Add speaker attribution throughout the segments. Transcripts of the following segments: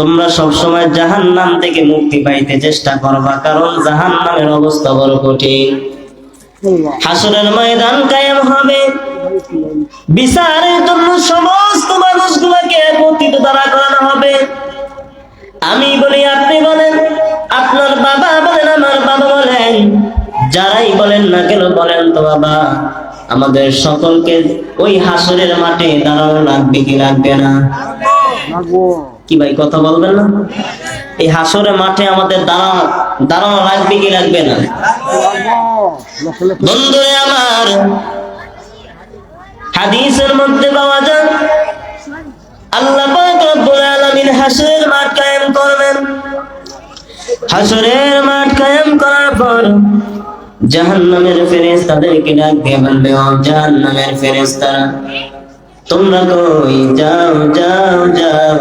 Speaker 1: তোমরা সবসময় জাহান নাম থেকে মুক্তি পাইতে চেষ্টা করবা কারণ জাহান নামের অবস্থা বড় কঠিন। হাসরের ময়দান কায়েম হবে। বিচারের জন্য সমস্ত মানুষগুলোকে একত্রিত দ্বারা করানো হবে। আমি বলি আপনি বলেন আপনার বাবা বলেন আমার বাবা বলেন যারাই বলেন না কেন বলেন তো বাবা আমাদের সকলকে ওই হাসরের মাঠে দাঁড়ানো লাগবে কি লাগবে না? কি ভাই, কথা বলবেন না? এই হাসরের মাঠে আমাদের দাঁড়ানো দাঁড়ানো লাগবে কি লাগবে না? বন্ধুরে আমার, হাদিসের মধ্যে পাওয়া যায়, আল্লাহ পাক রব্বুল আলামিন হাসরের মাঠ কায়েম করবেন। হাসরের মাঠ কায়েম করার পর জাহান্নামের ফেরেশতাদেরকে ডাক দিয়ে বলবে, ও জাহান্নামের ফেরেশতারা, তোমরা কই? যাও যাও যাও।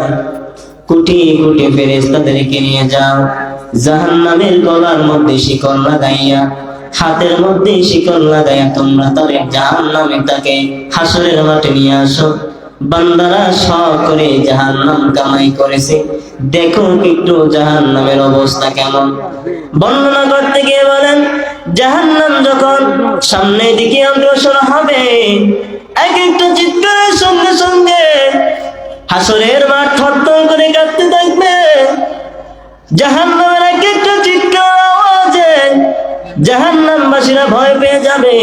Speaker 1: কোটি কোটি ফেরেশতাদেরকে নিয়ে যাও। জাহান্নামের গলার মধ্যে শিকল লাগাইয়া, হাতের মধ্যে শিকল লাগাইয়া তোমরা তারে জাহান্নামে তাকে হাসরের মাঠে নিয়ে আসো। বান্দারা শখ করে জাহান্নাম কামাই করেছে। দেখো একটু জাহান্নামের অবস্থা কেমন। বর্ণনা করতে গিয়ে বলেন, জাহান্নাম যখন সামনের দিকে অগ্রসর হবে, এক একটা চিৎকারের সঙ্গে সঙ্গে হাসরের মাঠ থরথর করে কাঁদতে থাকবে। জাহান্নামের এক একটা চিৎকার আওয়াজে জাহান্নামবাসীরা ভয় পেয়ে যাবে।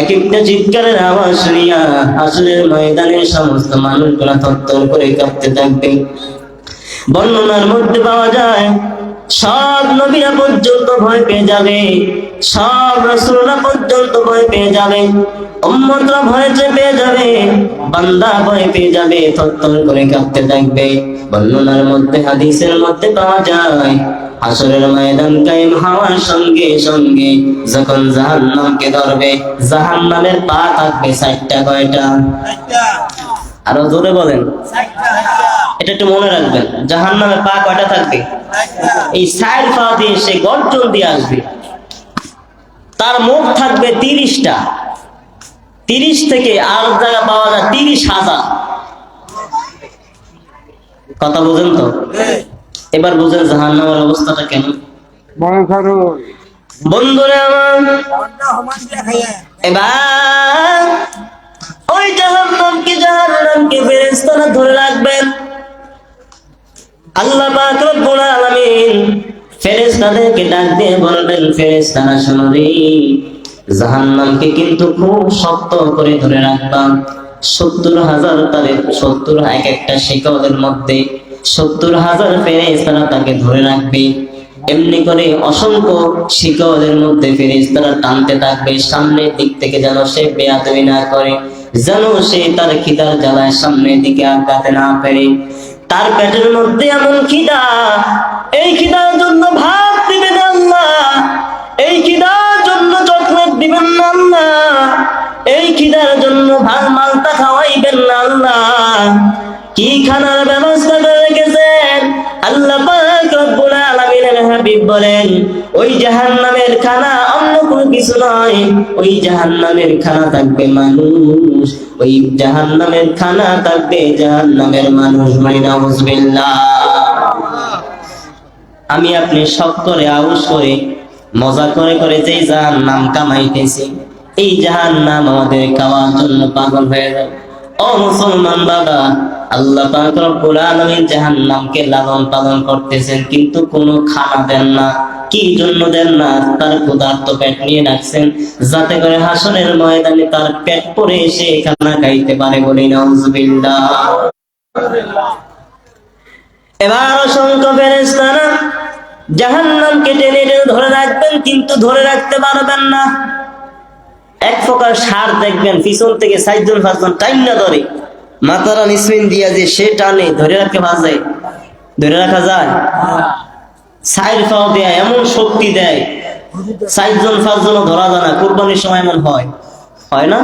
Speaker 1: এক একটা চিৎকারের আওয়াজ শুনিয়া হাসরের ময়দানের সমস্ত মানুষগুলা থরথর করে কাঁপতে থাকবে। বর্ণনার মধ্যে পাওয়া যায় সব নবীরা পর্যন্ত ভয় পেয়ে যাবে। সব রসুলরা পর্যন্ত ভয় পেয়ে যাবে। উম্মতরা ভয় পেয়ে যাবে। বান্দা ভয় পেয়ে যাবে। থরথর করে কাঁপতে থাকবে। বর্ণনার মধ্যে, হাদিসের মধ্যে পাওয়া যায় আসরের ময়দান কায়েম হওয়ার সঙ্গে সঙ্গে যখন জাহান্নামকে ধরবে, জাহান্নামের পা থাকবে ষাটটা কয়টা? আরও জোরে বলেন। এটা একটু মনে রাখবেন জাহান নামে পা কয়টা থাকবে? এই সাইড পা দিয়ে সে গর্জন দিয়ে আসবে। তার মুখ থাকবে তিরিশটা। তিরিশ থেকে আর জায়গা পাওয়া যায় তিরিশ হাজার। কথা বুঝেন তো? এবার বুঝেন জাহান নামের অবস্থাটা কেমন? বন্ধুরা আমার এবার ওই জাহান্নামকে জাহান্নামকে ফেরেশতারা ধরে রাখবেন। আল্লাহ পাক রব্বুল আলামিন ফেরেশতাদেরকে ডাক দিয়ে বলবেন, ফেরেশতারা, শোনো রে, জাহান্নামকে কিন্তু খুব শক্ত করে ধরে রাখবাম সত্তর হাজার তারে সত্তর এক একটা শিকলের মধ্যে সত্তর হাজার ফেরেশতারা তাকে ধরে রাখবে। এমনি করে অসংখ্য শিকলের মধ্যে ফেরেশতারা টানতে থাকবে, সামনের দিক থেকে যেন সে বেয়াদবি না করে, যেন সে তার খিদার জ্বালায় সামনের দিকে আগাতে না পারে। তার পেটের মধ্যে এমন খিদা। এই খিদার জন্য ভাত দিবেন আল্লাহ। এই খিদার জন্য চকলেট দিবেন আল্লাহ। এই খিদার জন্য ভাত মালটা খাওয়াইবেন আল্লাহ। কি খানার ব্যবস্থা আলামিনের হাবিব বলেন, ওই জাহান্নামের খানা অন্য কিছু নয়। ওই জাহান্নামের খানা থাকবে মানুষ। ওই জাহান্নামের খানা থাকবে জাহান্নামের মানুষ। মানে নাউজুবিল্লাহ। আমি আপনি শখ করে, আউস করে, মজা করে করে যেই জাহান্নাম কামাইতেছি, এই জাহান্নাম আমাদের খাওয়ার জন্য পাগল হয়ে যাবে। ও মুসলমান বাবা আল্লাহ পাক রব্বুল আলামিন জাহান্নামকে লালন পালন করতেছেন, কিন্তু কোনো খানা দেন না। কি জন্য দেন না? তার ক্ষুধার্ত পেট নিয়ে রাখছেন, যাতে করে হাসনের ময়দানে তার পেট পরে এসে খানা খাইতে পারে বলি নাউজুবিল্লাহ। এবার অসংখ্য ফেরেশতারা জাহান্নামকে টেনে টেনে ধরে রাখবেন, কিন্তু ধরে রাখতে পারবেন না। এক প্রকার সার দেখবেন, পিছন থেকে সাইজন ফাইজন টাইম না ধরে। মাতারা নিসমিন দিয়া যে সে টানে, ধরে রাখতে পারা ধরে রাখা যায়? সাইড পাও দেয়, এমন শক্তি দেয় ধরা যায় না। কোরবানির সময় এমন হয়। হয় না?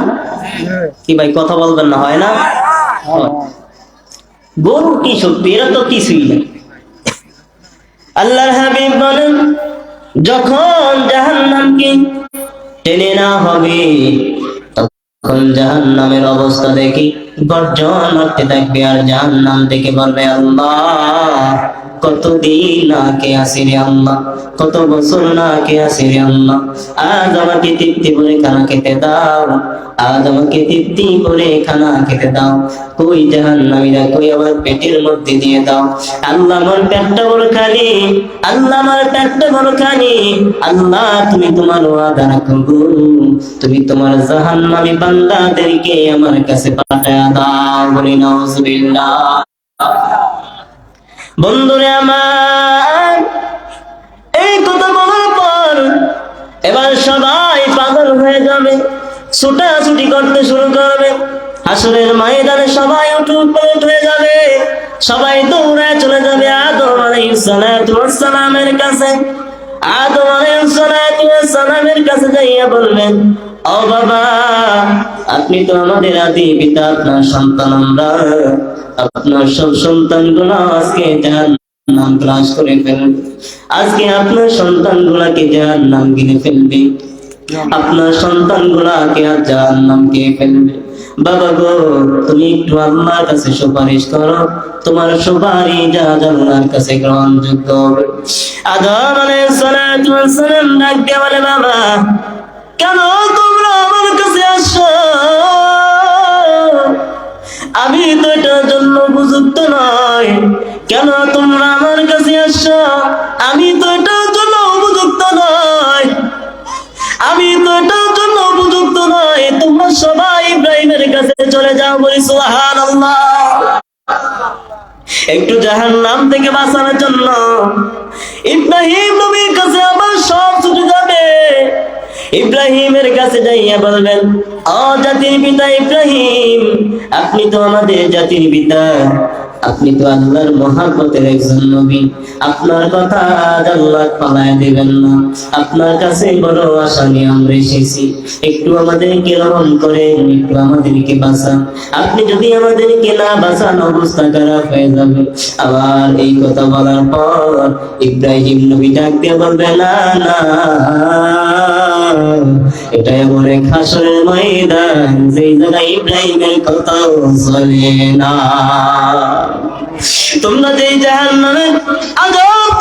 Speaker 1: কি ভাই, কথা বলবেন না, হয় না। গরুর কি শক্তি? এরা তো কিছুই আল্লাহর হাবিব বলেন, যখন জাহান্নামকে টেনে না হবে তখন জাহান্নামের অবস্থা দেখি গর্জন করতে থাকবে আর জাহান্নাম দেখে বলবে আল্লাহ। কতদিন না কে আসি রে আল্লাহ, কত বছর না কে আসি রে আল্লাহ। আজ আমাকে তৃপ্তি করে খানা খেতে দাও, আজ আমাকে তৃপ্তি করে খানা খেতে দাও। কই জাহান নামীরা কই আমার পেটের মধ্যে দিয়ে দাও। আল্লাহ আমার পেটটা বড় খালি, আল্লাহ আমার পেটটা বড় খালি। আল্লাহ, তুমি তোমার ওয়াদা গো। তুমি তোমার জাহান নামী বান্দাদেরকে আমার কাছে পাঠায় দাও, বলি নাউজুবিল্লাহ। বন্ধুরে আমার, এই কথা বলার পর এবার সবাই পাগল হয়ে যাবে, ছুটাছুটি করতে শুরু করবে। হাসরের ময়দানে সবাই উঠুট হয়ে যাবে, সবাই দৌড়ায় চলে যাবে আদম আলাইহিস সালাতু ওয়াস সালামের কাছে। আদম আলাইহিস সালাতু ওয়াস সালামের কাছে যাইয়া বলবেন, ও বাবা, আপনি তো আমাদের আদি পিতা, আপনার সন্তান আমরা। আপনার সব সন্তানগুলো আজকে জাহান নাম ক্লাস করে ফেলবে। আজকে আপনার সন্তান গুলাকে নাম ফেলবে। আপনার সন্তান গুলাকে আর নাম ফেলবে। বাবা গো, তুমি একটু কাছে সুপারিশ করো। তোমার সুপারিশ যা আল্লাহর কাছে গ্রহণযোগ্য হবে। আদম আলাইহিস ডাক বাবা, কেন তোমরা আমার কাছে আসো? আমি তো এটার জন্য উপযুক্ত নয় কেন তোমরা আমার কাছে আসছো? আমি তো এটার জন্য উপযুক্ত নয় আমি তো এটার জন্য উপযুক্ত নয় তোমরা সবাই ইব্রাহিমের কাছে চলে যাও বলি সুহান একটু জাহান নাম থেকে বাঁচানোর জন্য। ইব্রাহিম নবীর কাছে আবার সব ছুটে যাবে। ইব্রাহিমের কাছে যাইয়া বলবেন ও জাতির পিতা ইব্রাহিম, আপনি তো আমাদের জাতির পিতা। আপনি তো আল্লাহর মহাপতের একজন নবী। আপনার কথা আজ আল্লাহ পালায় দেবেন না। আপনার কাছে বড় আশা নিয়ে আমরা এসেছি। একটু আমাদেরকে রহম করেন, একটু আমাদেরকে বাঁচান। আপনি যদি আমাদেরকে না বাঁচান, অবস্থা খারাপ হয়ে যাবে। আবার এই কথা বলার পর ইব্রাহিম নবী ডাক দিয়ে বলবে, না না। এটা আমার এক ময়দান যেই জায়গায় ইব্রাহিমের কথাও চলে না। তোমরা যে জাহান্নামের আজাব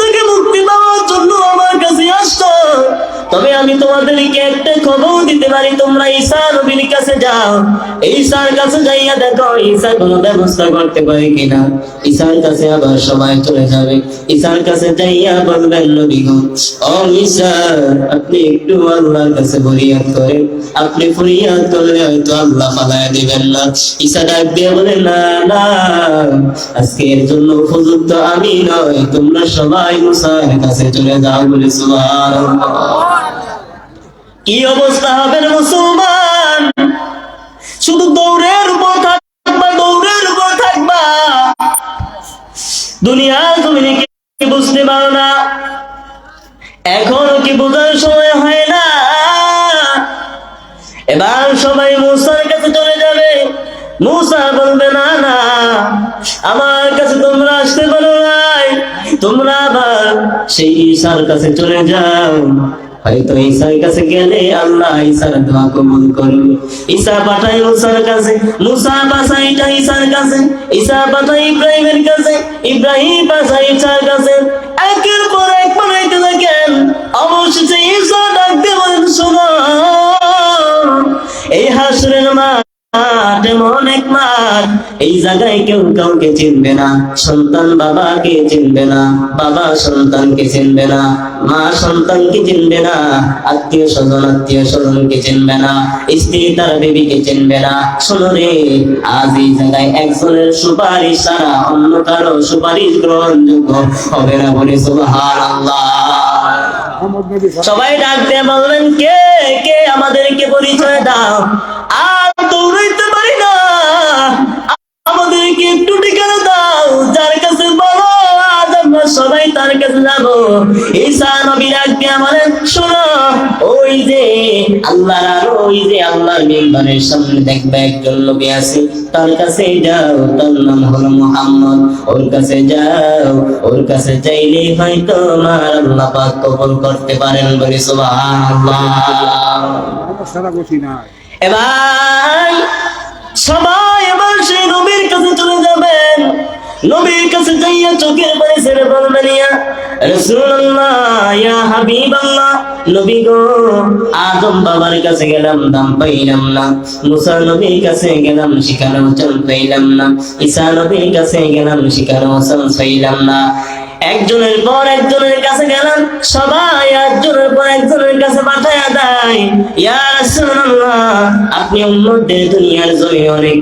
Speaker 1: তবে আমি তোমাদেরকে একটা খবর দিতে পারি, তোমরা ঈসা নবীর কাছে যাও। ঈসার কাছে যাইয়া দেখো ঈসা কোনো ব্যবস্থা করতে পারে কিনা। ঈসার কাছে আবার সবাই চলে যাবে। ঈসার কাছে যাইয়া বলবেন নবী গো, ও ঈসা আপনি একটু আল্লাহর কাছে ফরিয়াদ করেন। আপনি ফরিয়াদ করলে হয়তো আল্লাহ ফালায় দিবেন না। ঈসা ডাক দিয়ে বলে, না না আজকে এর জন্য উপযুক্ত আমি নয়, তোমরা সবাই মুসার কাছে চলে যাও বলে সুবহানাল্লাহ। কি অবস্থা হবে মুসলমান? শুধু দৌড়ের উপর থাকবা, দৌড়ের উপর থাকবা। দুনিয়ার জমিনে কি বুঝতে পারো না? এখনও কি বোঝার সময় হয় না? এবার সবাই মুসার কাছে চলে যাবে। মুসা বলবে, না না, আমার কাছে তোমরা আসতে পারো নাই। তোমরা আবার সেই ঈশার কাছে চলে যাও। হয়তো ঈসার কাছে গেলে আল্লাহ ঈসার দোয়া কবুল করবে ঈসা পাঠাই মুসার কাছে, মুসা পাঠাই ঈসার কাছে ঈসা পাঠাই ইব্রাহিমের কাছে, ইব্রাহিম পাঠাই ঈসার কাছে। একের পর এক পাঠাইতে থাকেন, অবশেষে ঈসা ডাক দিয়ে বলেন, শোনো, এই হাসরের মাঠ এমন এক এই জায়গায় কেউ কাউকে চিনবে না, সন্তান বাবাকে চিনবে না, বাবা সন্তানকে চিনবে না, মা সন্তানকে চিনবে না, আত্মীয় স্বজন, আত্মীয় স্বজনকে চিনবে না, স্ত্রী তার বেবিকে চিনবে না। শোনো রে, আজ এই জায়গায় একজনের সুপারিশ ছাড়া অন্য কারও সুপারিশ গ্রহণযোগ্য হবে না বলে সুবহানাল্লাহ। সবাই ডাক দিয়ে বলবেন, কে কে আমাদেরকে পরিচয় দাও? যার কাছে বলো আজ আমরা সবাই তার কাছে যাব। ঈসা নবী ডাক দিয়ে শোনো ওই যে আল্লাহর ওই যে আল্লাহর মেম্বারের সামনে দেখবে একজন নবী আছে। তার কাছে যাও তার নাম হলো মুহাম্মদ। ওর কাছে যাও ওর কাছে চাইলে হয়তো আমার আল্লাহ পাক কবুল করতে পারেন বলে সুবহানাল্লাহ। এবার সবাই এবার সেই নবীর কাছে চলে যাবেন। নবীর কাছে যাইয়া চোখের পানি ছেড়ে বলবে বলবেন ইয়া রাসূলুল্লাহ নবীর কাছে গেলাম সেখানে ওজন পাইলাম না। ঈসা নবীর কাছে গেলাম সেখানে ওজন পাইলাম না। একজনের পর একজনের কাছে গেলাম, সবাই একজনের পর একজনের কাছে পাঠায়া দেয়। ইয়া আপনি দুনিয়ার জমিনে অনেক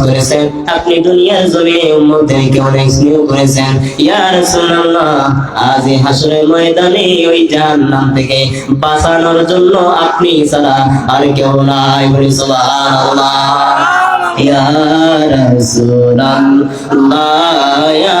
Speaker 1: করেছেন, আপনি দুনিয়ার উম্মতদেরকে অনেক স্নেহ করেছেন। আজ এই ময়দানে ওই জাহান্নাম থেকে বাঁচানোর জন্য আপনি ছাড়া আর কেউ নাই বলি সুবহানাল্লাহ। ইয়া রাসূলুল্লাহ, ইয়া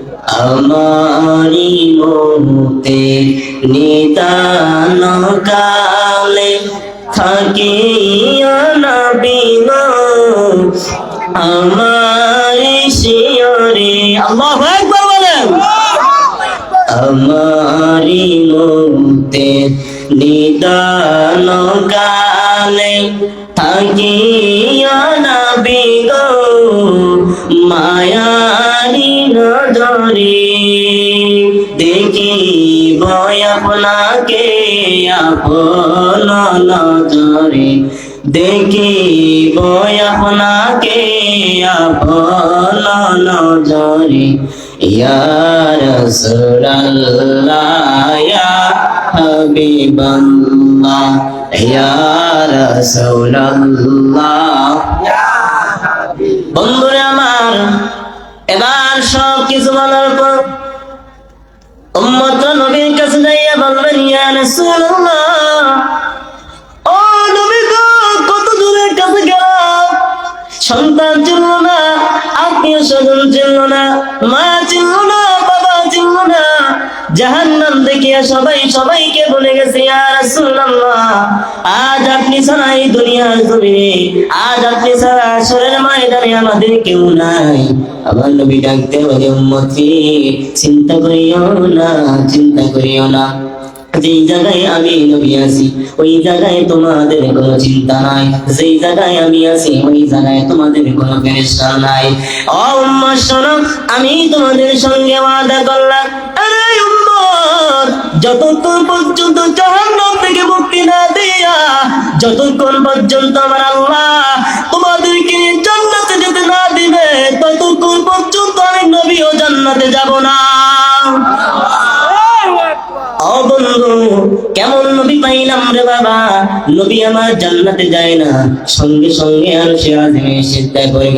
Speaker 1: আমারি মতে নিদান কালে থাকি আমারি শিয়রে আল্লাহু আকবার বলেন। আমারি মতে নিদান কালে মায়ারি নজরে দেখি বয় আপনাকে আপন নজরে। দেখি বয় আপনাকে আপন নজরে। ইয়া রাসূলুল্লাহ, ইয়া হাবিবাল্লাহ, ইয়া রাসূলুল্লাহ। এবার সব কিছু বলার পর উম্মত নবীর কাছে যাইয়া বলবেন, ইয়া রাসূলুল্লাহ, ও নবী গো, কত দূরের কাছে গেলাম সন্তান না, আত্মীয় স্বজন ছিল না, মা চিনল না জাহান্নাম দেখিয়া সবাই সবাইকে বলে গেছে, ইয়া আজ আপনি ছাড়া এই দুনিয়ার জমিনে, আজ আপনি ছাড়া আসরের ময়দানে আমাদের কেউ নাই। আমার নবী ডাকতে বলে, উম্মতি, চিন্তা করিও না, চিন্তা করিও না। যেই জায়গায় আমি নবী আছি, ওই জায়গায় তোমাদের কোনো চিন্তা নাই। যেই জায়গায় আমি আছি, ওই জায়গায় তোমাদের কোনো ফেরেশতা নাই। ও উম্মত, শোনো, আমি তোমাদের সঙ্গে ওয়াদা করলাম। যতক্ষণ পর্যন্ত জাহান্নাম থেকে মুক্তি না দিয়া, যতক্ষণ পর্যন্ত আমার আল্লাহ তোমাদেরকে জান্নাতে যেতে না দিবে, ততক্ষণ পর্যন্ত আমি নবীও জান্নাতে যাব না। বন্ধু কেমন নবী পাইলাম রে বাবা? নবী আমার জান্নাতে যায় না। সঙ্গে সঙ্গে আর সে সিদ্ধায় পড়ে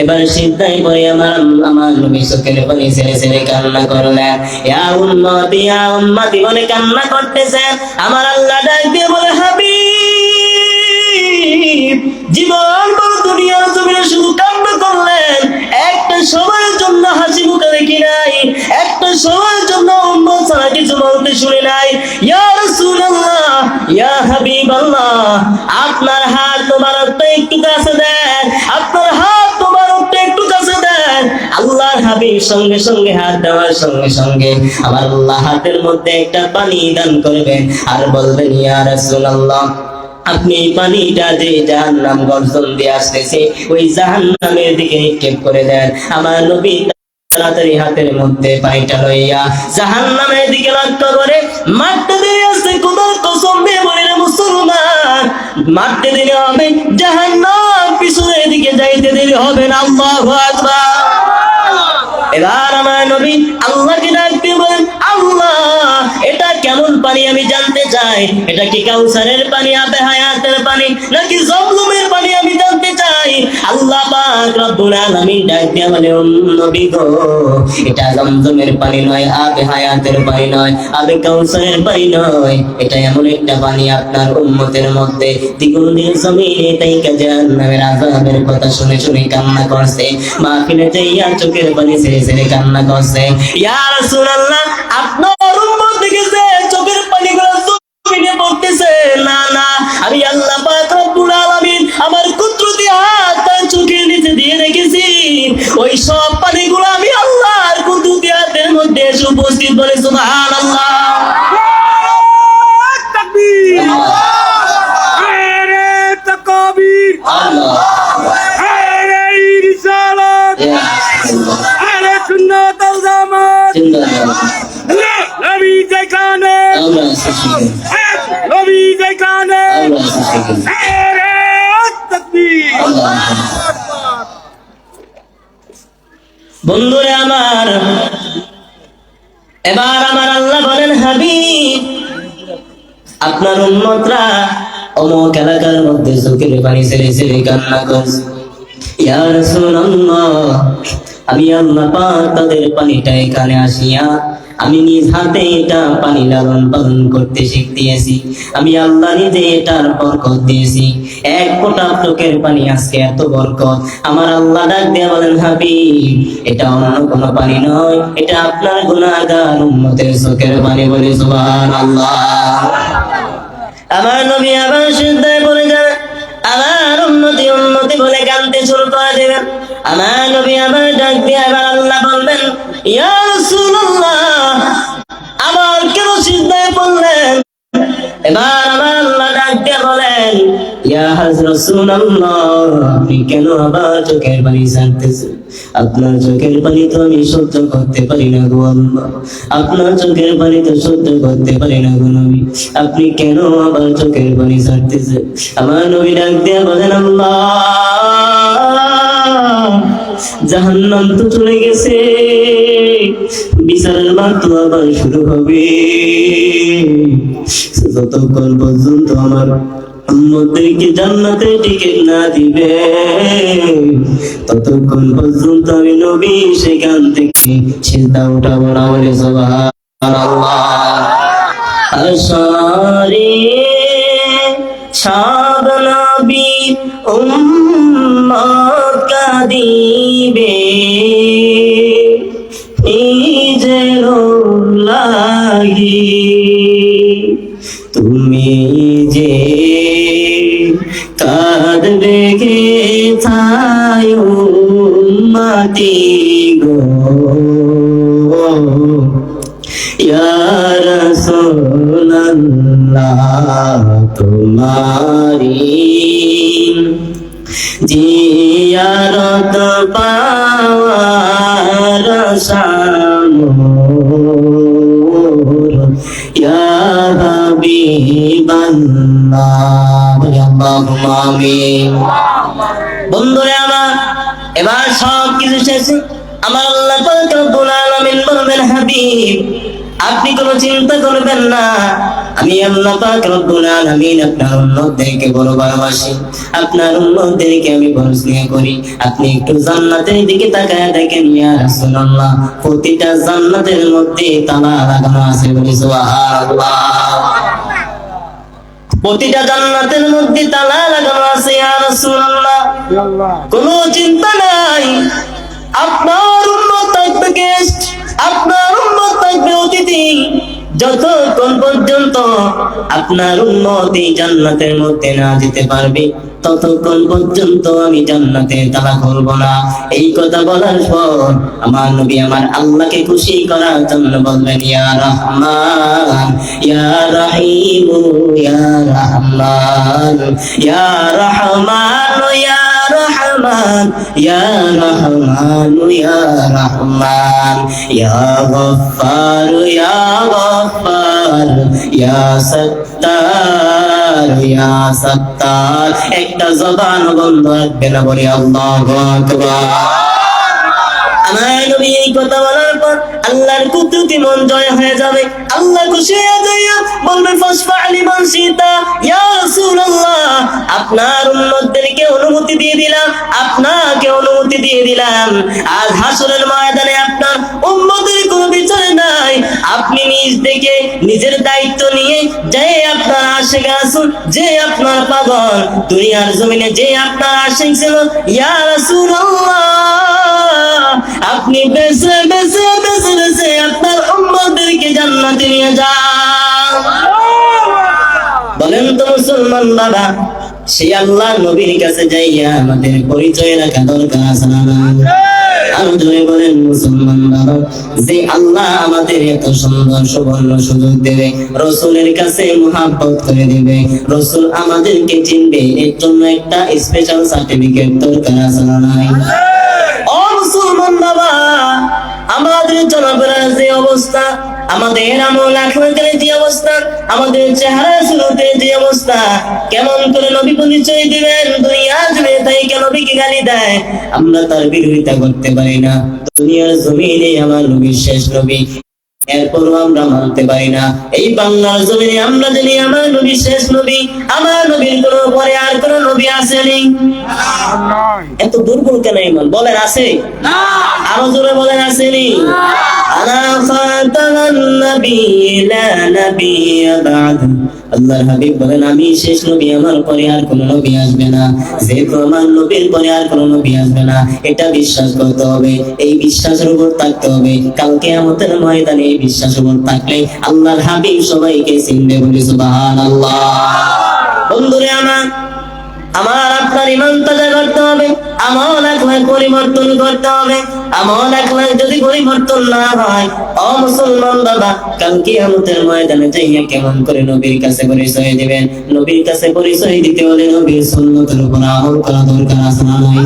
Speaker 1: এবার সিদ্ধায় পড়ে আমার আমার নবী চোখের পানি ছেড়ে ছেড়ে কান্না করলেন ইয়া উম্মতি ইয়া উম্মতি, বলে কান্না করতেছেন আমার আল্লাহ ডাক দিয়ে বলে, হাবিব, জীবন সময়ের জন্য উম্মত ছাড়া কিছু বলতে শুনি নাই। আপনার হাত তোমার একটু কাছে দেন, আপনার হাত তোমার একটু কাছে দেন। আল্লাহর হাবিব সঙ্গে সঙ্গে হাত দেওয়ার সঙ্গে সঙ্গে আমার আল্লাহ হাতের মধ্যে একটা পানি দান করবেন আর বলবেন, ইয়া রাসূলুল্লাহ, আপনি পানিটা যে জাহান্নাম গর্জন দিয়ে আসতেছে, ওই জাহান্নামের দিকে নিক্ষেপ করে দেন। আমার নবী তাড়াতাড়ি হাতের মধ্যে পানিটা লইয়া জাহান্নামের দিকে লক্ষ্য করে মারতে দিয়ে আসছে কোথাও কসম দিয়ে বলি না মুসলমান। মারতে দিলে হবে, জাহান্নাম পিছনের দিকে যাইতে দিলে হবে না, আল্লাহু এবার আমার নবী আল্লাহকে ডাকতে বলেন, আল্লাহ, এটা কেমন পানি আমি জানতে চাই? এটা কি কাউসারের পানি আবে হায়াতের পানি, নাকি জমজমের পানি আমি জানতে চাই আল্লাহ পাক রব্বুল আলামিন ডাক দিয়ে বলে নবী গো, এটা জমজমের পানি নয়, আবে হায়াতের পানি নয়, আবে কাউসারের পানি নয়। এটা এমন একটা পানি আপনার উম্মতের মধ্যে দ্বিগুণ দিন জমিনে তাই জাহান্নামের আযাবের কথা শুনে শুনে কান্না করছে। মাহফিলে যাইয়া চোখের পানি ছেড়ে ছেড়ে কান্না করছে। ইয়া রাসূলুল্লাহ, আপনার উম্মত দেখেছে, চোখের পানিগুলো জমিনে পড়তেছে। না না, আমি আল্লাহ পাক রব্বুল আলামিন আমার কুদরতি হাত তার চোখের নিচে দিয়ে রেখেছি। ওই সব পানিগুলো আমি আল্লাহর কুদরতি হাতের মধ্যে এসে উপস্থিত বলে সুবহানাল্লাহ।
Speaker 2: তাকবীর
Speaker 1: আল্লাহ
Speaker 2: নবী যেখানে নবী যেখানে
Speaker 1: বন্ধুরে আমার, এবার আমার আল্লাহ বলেন, হাবিব, আপনার উন্মতরা অমুক এলাকার মধ্যে চোখের পানি ছেড়ে ছেড়ে কান্না করছে। ইয়ার সুনন্দ আমি আল্লাহ পাক তাদের পানিটা এখানে আসিয়া আমি নিজ হাতে এটা পানি লালন পালন করতে শিখতেছি। আমি আল্লাহ নিজে এটার বরকত দিয়েছি। এক ফোঁটা চোখের পানি আজকে এত বরকত। আমার আল্লাহ ডাক দিয়ে বলেন, হাবিব, এটা অন্য কোনো পানি নয়। এটা আপনার গুনাহগার উম্মতের চোখের পানি বলে, সুবহানাল্লাহ। আমার নবী আবার সিদ্ধায় বলে যান, আমার উন্নতি উন্নতি বলে কানতে শুরু করে দেবেন। আমার নবী আবার ডাক দিয়ে আবার আল্লাহ বলবেন, ইয়া রাসূলুল্লাহ আমার কেন সিদ্ধায় বললেন এবার আমার আল্লাহ ডাক দিয়ে বলেন, ইয়া রাসূলুল্লাহ, আপনি কেন আবার চোখের পানি ছাড়তেছেন? আপনার চোখের পানি তো আমি সহ্য করতে পারি না গো আল্লাহ। আপনার চোখের পানি তো সহ্য করতে পারি না গো নবী। আপনি কেন আবার চোখের পানি ছাড়তেছেন? আমার নবী ডাক দিয়ে বলেন, আল্লাহ জাহান্নাম তো চলে গেছে। বিচারের বার তো আবার শুরু হবে। যতক্ষণ পর্যন্ত আমার উম্মতদেরকে জান্নাতে টিকিট না দিবে, ততক্ষণ পর্যন্ত আমি নবী সেখান থেকে চিন্তা নবী যে কাঁদবে গে ছায় মাটি গো। তোমারি জিয়ারত পাওয়ার সামর বন্ধুরে আমার, এবার সব কিছু শেষ আমার আল্লাহ আপনি কোনো চিন্তা করবেন না। আমি আল্লাহ পাক আপনার বড় ভালোবাসি। আপনার উম্মতদেরকে আমি বড় স্নেহ করি। আপনি একটু জান্নাতের দিকে তাকায় দেখেন, ইয়া রাসূলুল্লাহ। প্রতিটা জান্নাতের মধ্যে তালা লাগানো আছে বলি, সুবহানাল্লাহ। প্রতিটা জান্নাতের মধ্যে তালা লাগানো আছে, ইয়া রাসূলুল্লাহ। কোনো চিন্তা নাই। আপনার উন্নত থাকবে গেস্ট আপনার উন্নত থাকবে অতিথি। যতক্ষণ পর্যন্ত আপনার উন্নতি জান্নাতের মধ্যে না যেতে পারবে ততক্ষণ পর্যন্ত আমি জান্নাতে তালা খুলব না। এই কথা বলার পর আমার নবী আমার আল্লাহকে খুশি করার জন্য বলবেন, ইয়া রহমান, ইয়া রহিম, ইয়া রহমান ইয়া রহমান ইয়া রহমান। ইয়া রহমান ইয়া রহমান ইয়া গফফার ইয়া গফফার ইয়া সত্তার ইয়া সত্তার একটা জবান বন্ধ রাখবে না বলি আল্লাহু আকবার। আমার নবী এই কথা বলার পর আল্লাহর কুদরতি মন জয় হয়ে যাবে। আল্লাহ খুশি হয়ে যাইয়া বলবে ফাসফা লিমান সীতা ইয়া রাসূলুল্লাহ, আপনার উম্মতদেরকে অনুমতি দিয়ে দিলাম, আপনাকে অনুমতি দিয়ে দিলাম। আজ হাসরের ময়দানে আপনার উম্মতের কোনো বিচার নাই। আপনি নিজ থেকে নিজের দায়িত্ব নিয়ে যে আপনার আশেখ আসুন যে আপনার পাগল, দুনিয়ার জমিনে যে আপনার আশেখ ছিল, ইয়া রাসূলুল্লাহ। আপনি বেছে বেছে বেছে বেছে আপনার উম্মতদেরকে জান্নাতে নিয়ে যান। বলেন তো মুসলমান বাবা সেই আল্লাহ নবীর কাছে যাইয়া আমাদের পরিচয় রাখা দরকার আছে জোরে বলেন মুসলমান বাবা, যে আল্লাহ আমাদের এত সুন্দর, সুবর্ণ সুযোগ দেবে, রসুলের কাছে মহাব্বত করে দিবে, রসুল আমাদেরকে চিনবে, এর জন্য একটা স্পেশাল সার্টিফিকেট দরকার আছে না আমাদের জনগণের যে অবস্থা, আমাদের আমল আখলাকের যে অবস্থা, আমাদের চেহারা সুরতের যে অবস্থা, কেমন করে নবী পরিচয় দিবেন, দুনিয়া জুড়ে তাই কেন নবীকে গালি দেয়, আমরা তার বিরোধিতা করতে পারি না। দুনিয়ার জমিনে আমার নবী শেষ নবী এরপরও আমরা মানতে পারি না। এই বাংলার জমিনে আমরা জানি আমার নবী শেষ নবী, আমার নবীর কোনো পরে আর কোন নবী আসেনি এত দুর্বল কেন ইমান? বলেন, আছে? আরও জোরে বলেন আসেনি আনা খাতামান নবী লা নবী বা'দ। আল্লাহর হাবিব বলেন, আমি শেষ নবী, আমার পরে আর কোন নবী আসবে না। যেহেতু আমার নবীর পরে আর কোন নবী আসবে না, এটা বিশ্বাস করতে হবে, এই বিশ্বাসের উপর থাকতে হবে। কালকে আমাদের ময়দানে এই বিশ্বাসের উপর থাকলে আল্লাহর হাবিব সবাইকে চিনবে বলি, সুবহানাল্লাহ। বন্ধুরে, আমার আমার আপনার ইমান তাজা করতে হবে আমল একলাখ পরিবর্তন করতে হবে। আমল একলাখ যদি পরিবর্তন না হয় মুসলমান বাবা ময়দানে যাইয়া কেমন করে নবীর কাছে পরিচয় দিবেন? নবীর কাছে পরিচয় দিতে হলে নবীর সুন্নতের উপর আমল করা দরকার আছে না নাই?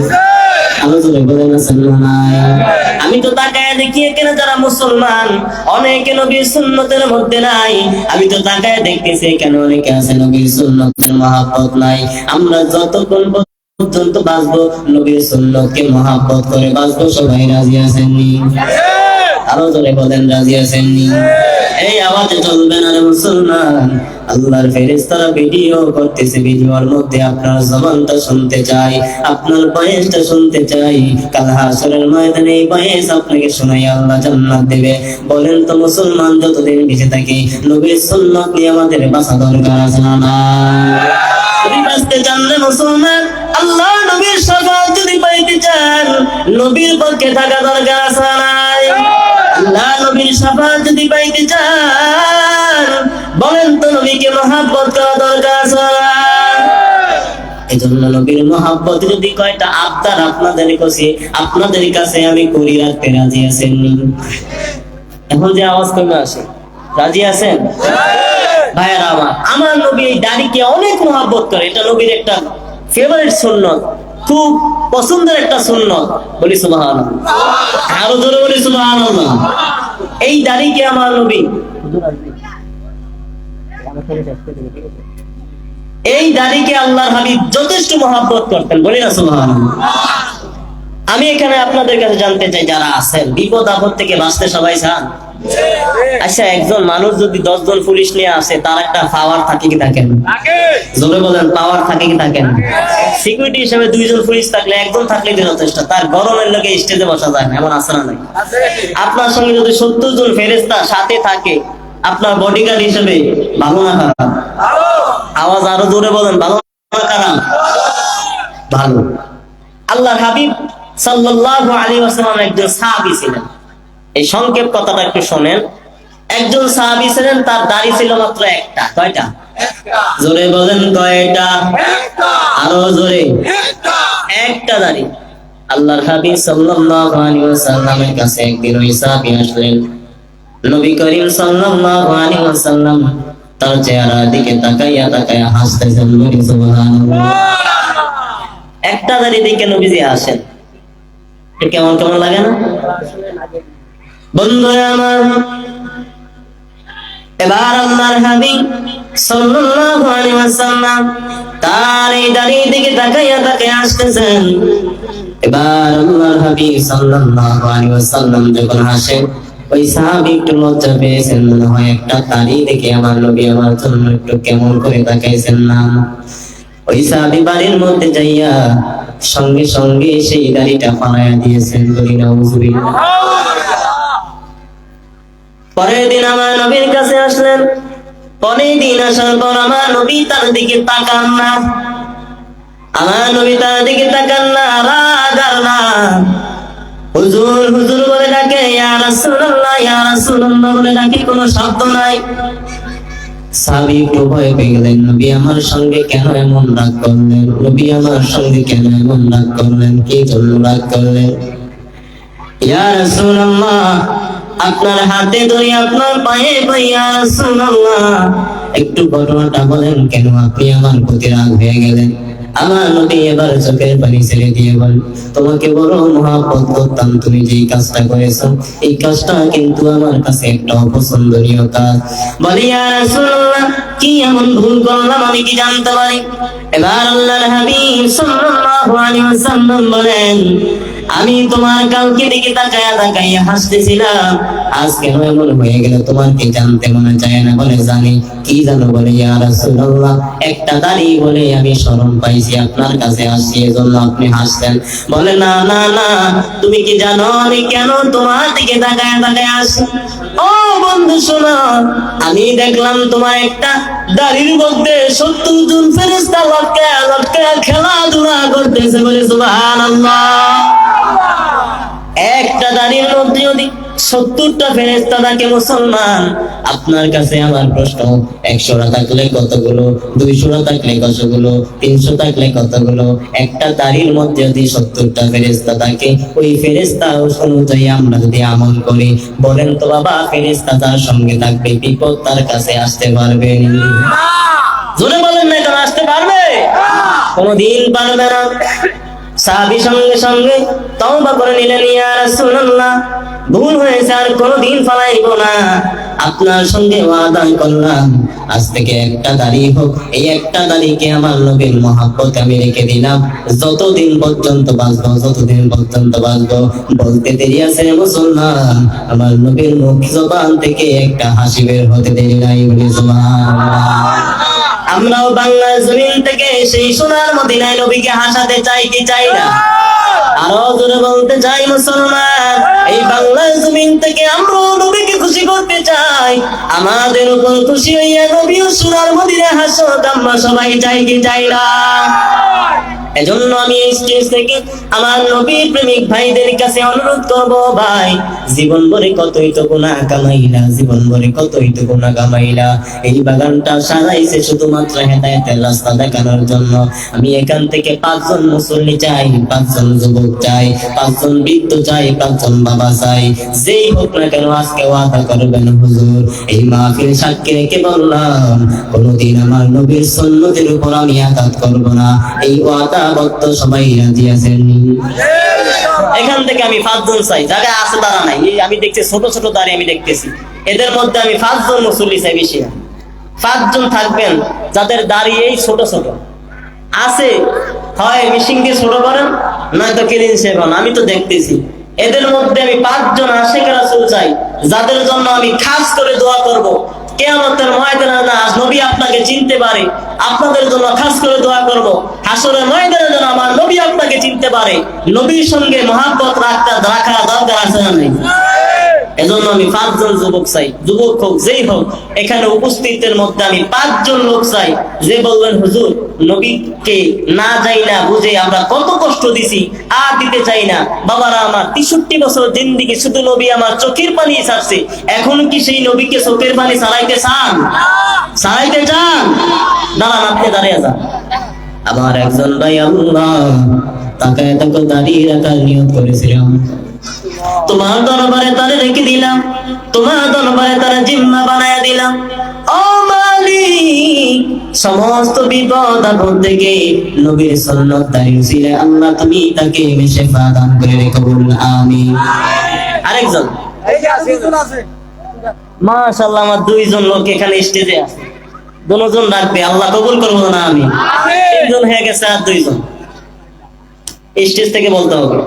Speaker 1: আমি তো তাকায় দেখি এখানে যারা মুসলমান, অনেকে নবীর সুন্নতের মধ্যে নাই। আমি তো তাকায় দেখতেছি এখানে অনেকে আছে নবীর সুন্নতের মহাব্বত নাই। আমরা যতক্ষণ পর্যন্ত বাঁচবো। নবীর সুন্নতকে মহাব্বত করে বাঁচবো। সবাই রাজি আছেননি? আরও জোরে বলেন রাজি আছেননি? এই আওয়াজে চলবে না রে মুসলমান। আল্লাহর ফেরেশতারা ভিডিও করতেছে ভিডিওর মধ্যে আপনার জবানটা শুনতে চাই আপনার বয়সটা শুনতে চাই। কাল হাসরের ময়দানে এই বয়স আপনাকে শোনাই আল্লাহ জান্নাত দেবে। বলেন তো মুসলমান যতদিন বেঁচে থাকি নবীর সুন্নাত নিয়ে আমাদের বাঁচা দরকার আছে না নাই? যদি বাঁচতে চান রে মুসলমান? আল্লাহ নবীর সফল যদি পাইতে চান নবীর পক্ষে থাকা দরকার আছে নাই? আল্লাহ নবীর সাফাত যদি পাইতে চান বলেন তো নবীকে মহাব্বত করা দরকার আছে না? এই জন্য নবীর মহাব্বত যদি কয়টা আবদার আপনাদের কাছে আপনাদের কাছে আমি করি রাখতে রাজি আছেন এখন যে আওয়াজ কমে আসে রাজি আছেন ভাইয়ারা আমার আমার নবী এই দাড়িকে অনেক মহাব্বত করে এটা নবীর একটা ফেভারিট সুন্নত, খুব পছন্দের একটা সুন্নত, বলি সুবাহান আরও জোরে বলি সুবাহান এই দাড়িকে আমার নবী? এই দাড়িকে আল্লাহর হাবিব যথেষ্ট মহাব্বত করতেন, বলি না সুবাহান আমি এখানে আপনাদের কাছে জানতে চাই, যারা আছেন, বিপদ আপদ থেকে বাঁচতে সবাই চান? আচ্ছা একজন মানুষ যদি দশজন পুলিশ নিয়ে আসে তার একটা পাওয়ার থাকে কি থাকেন জোরে বলেন পাওয়ার থাকে কি থাকেন সিকিউরিটি হিসেবে দুইজন পুলিশ থাকলে একজন থাকলে যথেষ্ট। তার গরমের লোকে স্টেজে বসা যায় না এমন আসে না নাই? আপনার সঙ্গে যদি সত্তর জন ফেরেস্তা সাথে থাকে আপনার বডিগার্ড হিসেবে ভালো না খারাপ? আওয়াজ আরও জোরে বলেন ভালো না খারাপ? ভালো। আল্লাহর হাবিব সাল্লাল্লাহু আলাইহি ওয়াসাল্লাম একজন সাহাবী ছিলেন। এই সংক্ষেপ কথাটা একটু শোনেন। একজন সাহাবী ছিলেন তার দাড়ি ছিল মাত্র একটা। কয়টা? জোরে বলেন কয়টা? আরও জোরে। একটা। দাড়ি। আল্লাহর হাবিব সাল্লাল্লাহু আলাইহি ওয়াসাল্লামের কাছে একদিন ওই সাহাবী আসলেন। নবী করিম সাল্লাল্লাহু আলাইহি ওয়াসাল্লাম তার চেহারার দিকে তাকাইয়া তাকাইয়া হাসতেছেন বলি সুবহানাল্লাহ। একটা দাড়ি দেখে নবীজি হাসেন। কেমন কেমন লাগে না? এবার আল্লাহর হাবিব সাল্লাল্লাহু আলাইহি ওয়াসাল্লাম দিকে আসতেছেন। এবার আল্লাহর হাবিব সাল্লাল্লাহু আলাইহি ওয়াসাল্লাম যখন হাসেন ওই সাহাবী একটু লজ্জা পেয়েছেন একটা আমার নবী আমার জন্য একটু কেমন করে তাকাইছেন না। ওই সাহাবী বাড়ির মধ্যে যাইয়া সঙ্গে সঙ্গে সেই দাড়িটা ফালাইয়া দিয়েছেন বলি না পরের দিন আমার নবীর কাছে আসলেন। পরের দিন আসার পর আমার নবী তার দিকে তাকান না। আমার নবী তার দিকে তাকান না, রাগ আর না হুজুর হুজুর বলে ডাকে বলে ডাকে, কোনো শব্দ নাই। একটু ভয় পেয়ে গেলেন, নবী আমার সঙ্গে কেন এমন রাগ করলেন? নবী আমার সঙ্গে কেন এমন রাগ করলেন? কি জন্য রাগ করলেন? ইয়া রাসূলুল্লাহ আপনার হাতে ধরে আপনার পায়ে পাই ইয়া রাসূলুল্লাহ একটু ঘটনাটা বলেন, কেন আপনি আমার প্রতি রাগ হয়ে গেলেন? আমার নবী এবার চোখের পানি ছেড়ে দিয়ে বল, তোমাকে বড় মহাপত করতাম তুমি যেই কাজটা করেছ। এই কাজটা কিন্তু আমার কাছে একটা অপছন্দনীয় কাজ। বলি, ইয়া রাসূলুল্লাহ, কি এমন ভুল করলাম আমি কি জানতে পারি? এবার আল্লাহর হাবিব সাল্লাল্লাহু আলাইহি ওয়াসাল্লাম বলেন আমি তোমার কালকে দিকে তাকায়া তাকাইয়া হাসতেছিলাম। আজ কেন এমন হয়ে গেল তোমার কি জানতে মনে চায় না বলে জানি। কি জানো বলে, ইয়া রাসূলুল্লাহ? একটা দাড়ি বলে আমি শরম পাইছি আপনার কাছে আসছি, এজন্য আপনি হাসছেন। বলে, না না না, তুমি কি জানো আমি কেন তোমার দিকে তাকায়া তাকায়া আসি ও বন্ধু, শোনো, আমি দেখলাম তোমার একটা দাড়ির মধ্যে সত্তর জন ফেরেস্তা লটকে লটকে খেলাধুলা করতেছে বলে, সুবহানাল্লাহ। একটা দাড়ির মধ্যে যদি সত্তরটা ফেরেস্তা থাকে মুসলমান আপনার কাছে আমার প্রশ্ন একশোটা থাকলে কতগুলো দুইশোটা থাকলে কতগুলো তিনশো থাকলে কতগুলো? একটা দাড়ির মধ্যে যদি সত্তরটা ফেরেস্তা থাকে ওই ফেরেস্তা অনুযায়ী আমরা যদি আমল করি বলেন তো বাবা ফেরেস্তা তার সঙ্গে থাকবে বিপদ তার কাছে আসতে পারবে জোরে বলেন না কেন আসতে পারবে? কোনদিন পারবে না। সাহাবি সঙ্গে সঙ্গে তওবা করে নিলেন, ইয়া রাসূলুল্লাহ, ভুল হয়েছে আর কোনোদিন ফালাইব না। আপনার সঙ্গে ওয়াদা করলাম। আজ থেকে একটা দাড়ি হোক, এই একটা দাড়িকে আমার নবীর মহাব্বত আমি রেখে দিলাম। যতদিন পর্যন্ত বাঁচবো, যতদিন পর্যন্ত বাঁচবো, বলতে দেরি আছে মুসলমান। আমার নবীর মুখ জবান থেকে একটা হাসি বের হতে দেরি নাই বলে সুবহানাল্লাহ আমরাও বাংলার জমিন থেকে সেই সোনার মদিনায় নবীকে হাসাতে চাই কি চাই না? আরও জোরে বলতে চাই মুসলমান, এই বাংলার জমিন থেকে আমরাও নবীকে খুশি করতে চাই। আমাদের উপর খুশি হইয়া নবীও সোনার মদিনে হাসো আমরা সবাই চাই কি চাই না? এজন্য আমি এই স্টেজ থেকে আমার নবীর প্রেমিক ভাইদের কাছে অনুরোধ করব, ভাই, জীবন ভরে কতই তো গুণা কামাইলা, জীবন ভরে কতই তো গুণা কামাইলা। এই বাগানটা সাজাইছে শুধুমাত্র হেদায়েতের রাস্তা দেখানোর জন্য। আমি এখান থেকে পাঁচজন মুসল্লি চাই, পাঁচজন যুবক চাই, পাঁচজন বৃদ্ধ চাই, পাঁচজন বাবা চাই। যেই হোক না কেন আজকে ওয়াদা করবেন হুজুর। এই মাহফিল সাক্ষী রেখে বললাম, কোনদিন আমার নবীর সন্ন্যতের উপর আমি আঘাত করব না। এই ওয়াদা বদ্ধ সবাই রাজি আছেন। এখান থেকে আমি পাঁচজন চাই, জায়গায় আছে তারা নাই। আমি দেখছি ছোট ছোট দাঁড়িয়ে আমি দেখতেছি। এদের মধ্যে আমি পাঁচজন মুসল্লি চাই বেশি পাঁচজন থাকবেন, যাদের দাড়ি এই ছোট ছোট। আছে, হয় মিশিং দিয়ে ছোট করেন, নয়তো কিরিন। সেবন আমি তো দেখতেছি। এদের মধ্যে আমি পাঁচজন আশেকের রাসূল চাই, যাদের জন্য আমি খাস করে দোয়া করব। কেয়ামতের ময়দানে না নবী আপনাকে চিনতে পারে। আপনাদের জন্য খাস করে দোয়া করব। হাসরের ময়দানে যেন আমার নবী আপনাকে চিনতে পারে। নবীর সঙ্গে মহাব্বত রাখা রাখা দরকার আছে না এজন্য আমি পাঁচজন যুবক চাই। যুবক হোক, যেই হোক, এখানে উপস্থিতের মধ্যে আমি পাঁচজন লোক চাই। যে বলবেন হুজুর, নবীকে না যাই না বুঝে আমরা কত কষ্ট দিছি, আর দিতে চাই না। বাবারা, আমার তেষট্টি বছর জিন্দিগি শুধু নবী আমার চোখের পানি ছাড়ছে। এখন কি সেই নবীকে চোখের পানি ছাড়াইতে চান? ছাড়াইতে চান? দাঁড়ান, আপনি দাঁড়িয়ে যান। আমার একজন ভাই আল্লাহ, তাকে এত দাঁড়িয়ে রাখার নিয়ত করেছিলাম। তোমার দরবারে তারে রেখে দিলাম তোমার দরবারে তারা জিম্মা বানায় দিলাম। ও মালিক সমস্ত বিপদ আপদ থেকে নবীর সুন্নাত দাঁড়িয়ে আল্লাহ তুমি তাকে শেফা দান করে রেখো বলুন আমিন। আরেকজন। মাশাআল্লাহ আমার দুইজন লোক এখানে স্টেজে আছে। দুজন রাখবে আল্লাহ কবুল করব না আমি তিনজন হয়ে গেছে আর দুইজন। স্টেজ থেকে বলতে হবে।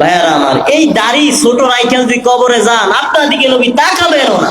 Speaker 1: ভাইয়ারা আমার এই দাড়ি ছোট রাইকেল যদি কবরে যান আপনার দিকে নবী তাকাবেন না।